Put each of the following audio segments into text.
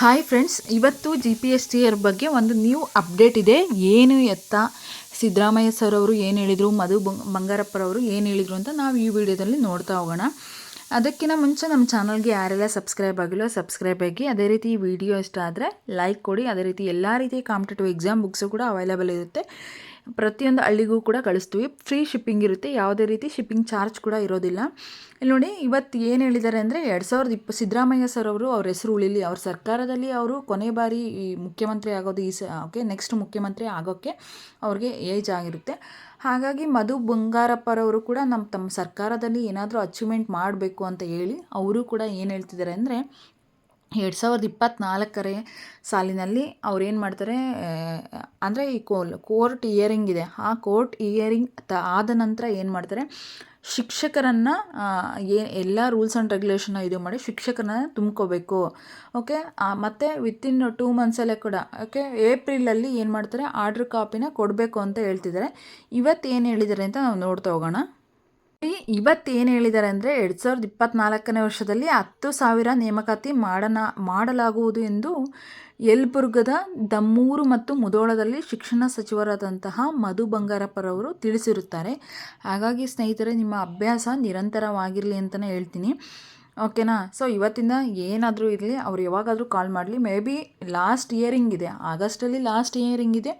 Hi friends ಇವತ್ತು G P S T ಬಗ್ಗೆ ಒಂದು ನ್ಯೂ ಅಪ್ಡೇಟ್ ಇದೆ. ಏನು ಎತ್ತ? ಸಿದ್ದರಾಮಯ್ಯ ಸರ್ ಅವರು ಏನು ಹೇಳಿದರು? ಮಧು ಬಂಗಾರಪ್ಪರವರು ಏನು ಹೇಳಿದರು ಅಂತ ನಾವು ಈ ವಿಡಿಯೋದಲ್ಲಿ ನೋಡ್ತಾ ಹೋಗೋಣ. ಅದಕ್ಕಿಂತ ಮುಂಚೆ ನಮ್ಮ ಚಾನಲ್ಗೆ ಯಾರೆಲ್ಲ ಸಬ್ಸ್ಕ್ರೈಬ್ ಆಗಿಲ್ಲ ಸಬ್ಸ್ಕ್ರೈಬ್ ಆಗಿ, ಅದೇ ರೀತಿ ವಿಡಿಯೋ ಇಷ್ಟ ಆದರೆ ಲೈಕ್ ಕೊಡಿ. ಅದೇ ರೀತಿ ಎಲ್ಲ ರೀತಿಯ ಕಾಂಪಿಟೇಟಿವ್ ಎಕ್ಸಾಮ್ ಬುಕ್ಸು ಕೂಡ ಅವೈಲೇಬಲ್ ಇರುತ್ತೆ. ಪ್ರತಿಯೊಂದು ಹಳ್ಳಿಗೂ ಕೂಡ ಕಳಿಸ್ತೀವಿ. ಫ್ರೀ ಶಿಪ್ಪಿಂಗ್ ಇರುತ್ತೆ. ಯಾವುದೇ ರೀತಿ ಶಿಪ್ಪಿಂಗ್ ಚಾರ್ಜ್ ಕೂಡ ಇರೋದಿಲ್ಲ. ಇಲ್ಲಿ ನೋಡಿ ಇವತ್ತು ಏನು ಹೇಳಿದ್ದಾರೆ ಅಂದರೆ, ಎರಡು ಸಾವಿರದ ಇಪ್ಪ ಸಿದ್ದರಾಮಯ್ಯ ಸರ್ ಅವರು ಅವ್ರ ಹೆಸರು ಉಳಿಲಿ. ಅವ್ರ ಸರ್ಕಾರದಲ್ಲಿ ಅವರು ಕೊನೆ ಬಾರಿ ಈ ಮುಖ್ಯಮಂತ್ರಿ ಆಗೋದು ಈ ಸ, ಓಕೆ ನೆಕ್ಸ್ಟ್ ಮುಖ್ಯಮಂತ್ರಿ ಆಗೋಕ್ಕೆ ಅವ್ರಿಗೆ ಏಜ್ ಆಗಿರುತ್ತೆ. ಹಾಗಾಗಿ ಮಧು ಬಂಗಾರಪ್ಪರವರು ಕೂಡ ನಮ್ಮ ತಮ್ಮ ಸರ್ಕಾರದಲ್ಲಿ ಏನಾದರೂ ಅಚೀವ್ಮೆಂಟ್ ಮಾಡಬೇಕು ಅಂತ ಹೇಳಿ, ಅವರು ಕೂಡ ಏನು ಹೇಳ್ತಿದ್ದಾರೆ ಅಂದರೆ ಎರಡು ಸಾವಿರದ ಇಪ್ಪತ್ತ್ನಾಲ್ಕರ ಸಾಲಿನಲ್ಲಿ ಅವ್ರೇನು ಮಾಡ್ತಾರೆ ಅಂದರೆ ಈ ಕೋಲ್, ಕೋರ್ಟ್ ಇಯರಿಂಗ್ ಇದೆ. ಆ ಕೋರ್ಟ್ ಇಯರಿಂಗ್ ತ, ಆದ ನಂತರ ಏನು ಮಾಡ್ತಾರೆ, ಶಿಕ್ಷಕರನ್ನು ಏ, ಎಲ್ಲ ರೂಲ್ಸ್ ಆ್ಯಂಡ್ ರೆಗ್ಯುಲೇಷನ್ನ ಇದು ಮಾಡಿ ಶಿಕ್ಷಕರನ್ನ ತುಂಬ್ಕೋಬೇಕು. ಓಕೆ? ಮತ್ತು ವಿತಿನ್ ಟೂ ಮಂತ್ಸಲ್ಲೇ ಕೂಡ, ಓಕೆ? ಏಪ್ರಿಲಲ್ಲಿ ಏನು ಮಾಡ್ತಾರೆ, ಆರ್ಡ್ರ್ ಕಾಪಿನ ಕೊಡಬೇಕು ಅಂತ ಹೇಳ್ತಿದ್ದಾರೆ. ಇವತ್ತು ಏನು ಹೇಳಿದ್ದಾರೆ ಅಂತ ನಾವು ನೋಡ್ತಾ ಹೋಗೋಣ. ಇವತ್ತು ಏನು ಹೇಳಿದ್ದಾರೆ ಅಂದರೆ ಎರಡು ಸಾವಿರದ ಇಪ್ಪತ್ತ್ನಾಲ್ಕನೇ ವರ್ಷದಲ್ಲಿ ಹತ್ತು ಸಾವಿರ ನೇಮಕಾತಿ ಮಾಡನ, ಮಾಡಲಾಗುವುದು ಎಂದು ಯಲ್ಬುರ್ಗದ ದಮ್ಮೂರು ಮತ್ತು ಮುದೋಳದಲ್ಲಿ ಶಿಕ್ಷಣ ಸಚಿವರಾದಂತಹ ಮಧು ಬಂಗಾರಪ್ಪರವರು ತಿಳಿಸಿರುತ್ತಾರೆ. ಹಾಗಾಗಿ ಸ್ನೇಹಿತರೆ, ನಿಮ್ಮ ಅಭ್ಯಾಸ ನಿರಂತರವಾಗಿರಲಿ ಅಂತಲೇ ಹೇಳ್ತೀನಿ. ಓಕೆನಾ? ಸೊ ಇವತ್ತಿಂದ ಏನಾದರೂ ಇರಲಿ, ಅವ್ರು ಯಾವಾಗಾದರೂ ಕಾಲ್ ಮಾಡಲಿ. ಮೇ ಬಿ ಲಾಸ್ಟ್ ಇಯರಿಂಗ್ ಇದೆ. ಆಗಸ್ಟಲ್ಲಿ ಲಾಸ್ಟ್ ಇಯರಿಂಗ್ ಇದೆ.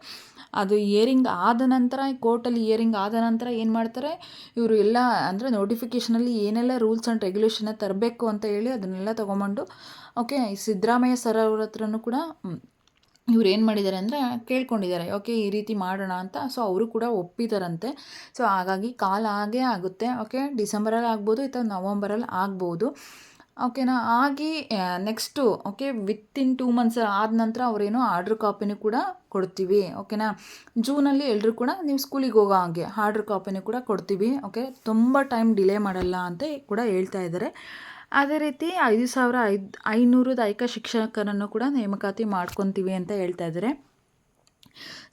ಅದು ಇಯರಿಂಗ್ ಆದ ನಂತರ ಕೋರ್ಟಲ್ಲಿ ಇಯರಿಂಗ್ ಆದ ನಂತರ ಏನು ಮಾಡ್ತಾರೆ? ಇವರು ಎಲ್ಲ ಅಂದರೆ ನೋಟಿಫಿಕೇಷನಲ್ಲಿ ಏನೆಲ್ಲ ರೂಲ್ಸ್ ಆ್ಯಂಡ್ ರೆಗ್ಯುಲೇಷನ್ನ ತರಬೇಕು ಅಂತ ಹೇಳಿ ಅದನ್ನೆಲ್ಲ ತೊಗೊಂಬಂಡು ಓಕೆ ಸಿದ್ದರಾಮಯ್ಯ ಸರ್ ಅವ್ರ ಹತ್ರನೂ ಕೂಡ ಇವ್ರು ಏನು ಮಾಡಿದ್ದಾರೆ ಅಂದರೆ ಕೇಳ್ಕೊಂಡಿದ್ದಾರೆ ಓಕೆ, ಈ ರೀತಿ ಮಾಡೋಣ ಅಂತ. ಸೊ ಅವರು ಕೂಡ ಒಪ್ಪಿದಾರಂತೆ. ಸೊ ಹಾಗಾಗಿ ಕಾಲ ಆಗೇ ಆಗುತ್ತೆ. ಓಕೆ, ಡಿಸೆಂಬರಲ್ಲಿ ಆಗ್ಬೋದು ಅಥವಾ ನವಂಬರಲ್ಲಿ ಆಗ್ಬೋದು. ಓಕೆನಾ? ಆಗಿ next okay within two months ಆದ ನಂತರ ಅವರೇನು ಆರ್ಡ್ರ್ ಕಾಪಿನೂ ಕೂಡ ಕೊಡ್ತೀವಿ. ಓಕೆನಾ? ಜೂನಲ್ಲಿ ಎಲ್ಲರೂ ಕೂಡ ನೀವು ಸ್ಕೂಲಿಗೆ ಹೋಗೋ ಹಾಗೆ ಆರ್ಡ್ರ್ ಕಾಪಿನೂ ಕೂಡ ಕೊಡ್ತೀವಿ. ಓಕೆ, ತುಂಬ ಟೈಮ್ ಡಿಲೇ ಮಾಡಲ್ಲ ಅಂತ ಕೂಡ ಹೇಳ್ತಾ ಇದ್ದಾರೆ ಅದೇ ರೀತಿ ಐದು ಸಾವಿರ ಐದು, ಐನೂರು ದೈಹಿಕ ಶಿಕ್ಷಕರನ್ನು ಕೂಡ ನೇಮಕಾತಿ ಮಾಡ್ಕೊತೀವಿ ಅಂತ ಹೇಳ್ತಾ ಇದ್ದಾರೆ.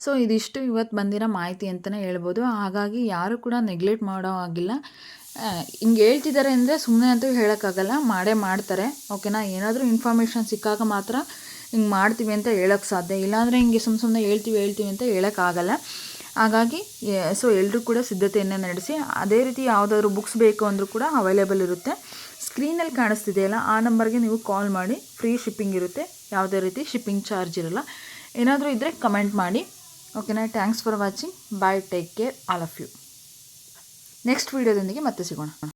ಸೊ, ಇದಿಷ್ಟು ಇವತ್ತು ಬಂದಿರೋ ಮಾಹಿತಿ ಅಂತಲೇ ಹೇಳ್ಬೋದು. ಹಾಗಾಗಿ ಯಾರು ಕೂಡ ನೆಗ್ಲೆಕ್ಟ್ ಮಾಡೋ ಆಗಿಲ್ಲ ಹಿಂಗೆ ಹೇಳ್ತಿದ್ದಾರೆ ಅಂದರೆ ಸುಮ್ಮನೆ ಅಂತೂ ಹೇಳೋಕ್ಕಾಗಲ್ಲ, ಮಾಡೇ ಮಾಡ್ತಾರೆ. ಓಕೆನಾ? ಏನಾದರೂ ಇನ್ಫಾರ್ಮೇಷನ್ ಸಿಕ್ಕಾಗ ಮಾತ್ರ ಹಿಂಗೆ ಮಾಡ್ತೀವಿ ಅಂತ ಹೇಳೋಕ್ಕೆ ಸಾಧ್ಯ ಇಲ್ಲಾಂದರೆ ಹಿಂಗೆ ಸುಮ್ಮ ಸುಮ್ಮನೆ ಹೇಳ್ತೀವಿ ಹೇಳ್ತೀವಿ ಅಂತ ಹೇಳೋಕ್ಕಾಗಲ್ಲ. ಹಾಗಾಗಿ ಸೊ ಎಲ್ಲರೂ ಕೂಡ ಸಿದ್ಧತೆಯನ್ನು ನಡೆಸಿ, ಅದೇ ರೀತಿ ಯಾವುದಾದ್ರು ಬುಕ್ಸ್ ಬೇಕು ಅಂದರೂ ಕೂಡ ಅವೈಲೇಬಲ್ ಇರುತ್ತೆ. ಸ್ಕ್ರೀನಲ್ಲಿ ಕಾಣಿಸ್ತಿದೆಯಲ್ಲ, ಆ ನಂಬರ್ಗೆ ನೀವು ಕಾಲ್ ಮಾಡಿ ಫ್ರೀ ಶಿಪ್ಪಿಂಗ್ ಇರುತ್ತೆ, ಯಾವುದೇ ರೀತಿ ಶಿಪ್ಪಿಂಗ್ ಚಾರ್ಜ್ ಇರಲ್ಲ. ಏನಾದರೂ ಇದ್ದರೆ ಕಮೆಂಟ್ ಮಾಡಿ. ಓಕೆನಾ thanks for watching bye take care all of you next ವೀಡಿಯೋದೊಂದಿಗೆ ಮತ್ತೆ ಸಿಗೋಣ.